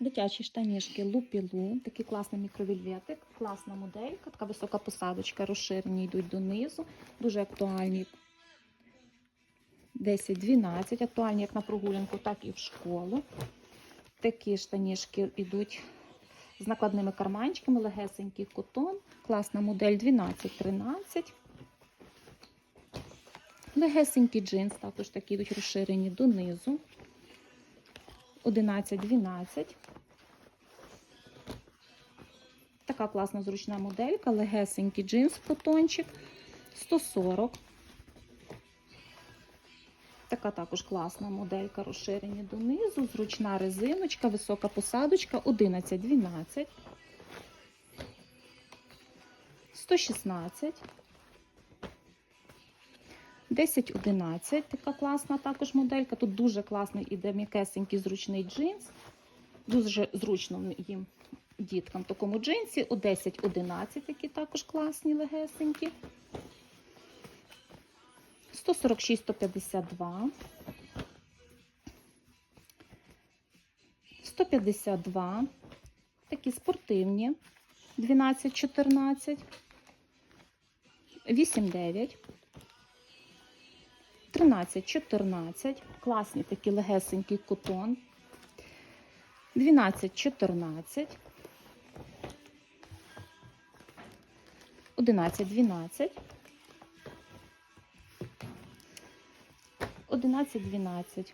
Дитячі штанішки Лупілу, такий класний мікровільветик, класна моделька, така висока посадочка, розширені йдуть донизу, дуже актуальні 10-12, актуальні як на прогулянку, так і в школу. Такі штанішки йдуть з накладними карманчиками, легесенький котон, класна модель 12-13. Легесенький джинс, також такі йдуть розширені донизу. 11-12. Така класна зручна моделька, легесенький джинс котончик 140. Така також класна моделька, розширені донизу, зручна резиночка, висока посадочка 11-12. 116. 10-11, така класна також моделька. Тут дуже класний іде м'якесенький зручний джинс. Дуже зручно їм діткам в такому джинсі. У 10-11, які також класні, легесенькі. 146-152. 152. Такі спортивні. 12-14. 8-9. 13-14. класний такі легесенький котон. 12-14. 11-12. 11-12.